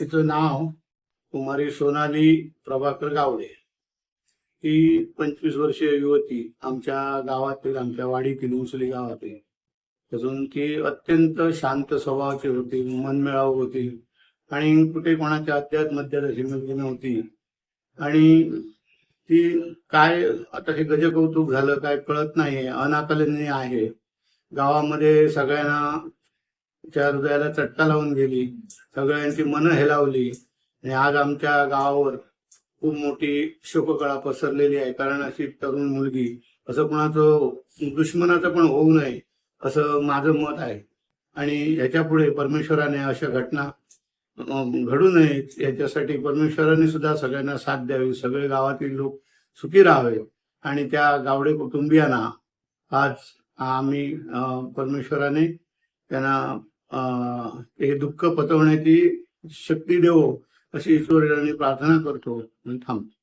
तिचं नाव कुमारी सोनाली प्रभाकर गावडे. ही पंचवीस वर्षीय युवती आमच्या गावातील आमच्या वाडीतील उसली गावातील. अजून ती अत्यंत शांत स्वभावाची होती मनमिळाऊ होती आणि कुठे कोणाच्या अध्यात मध्यात अशी मुलगी नव्हती. आणि ती काय आता हे गजकौतुक झालं काय कळत नाही अनाकलनीय आहे. गावामध्ये सगळ्यांना त्या हृदयाला चटका लावून गेली. सगळ्यांची मनं हेलावली. आणि आज आमच्या गावावर खूप मोठी शोककळा पसरलेली आहे. कारण अशी तरुण मुलगी असं कोणाचं दुश्मनाचं पण होऊ नये असं माझं मत आहे. आणि ह्याच्या पुढे परमेश्वराने अशा घटना घडू नयेत याच्यासाठी परमेश्वराने सुद्धा सगळ्यांना साथ द्यावी. सगळे गावातील लोक सुखी राहावे. आणि त्या गावडे कुटुंबियांना आज आम्ही परमेश्वराने त्यांना हे दुःख पचवण्याची शक्ती देवो अशी ईश्वराने प्रार्थना करतो. आणि थांबतो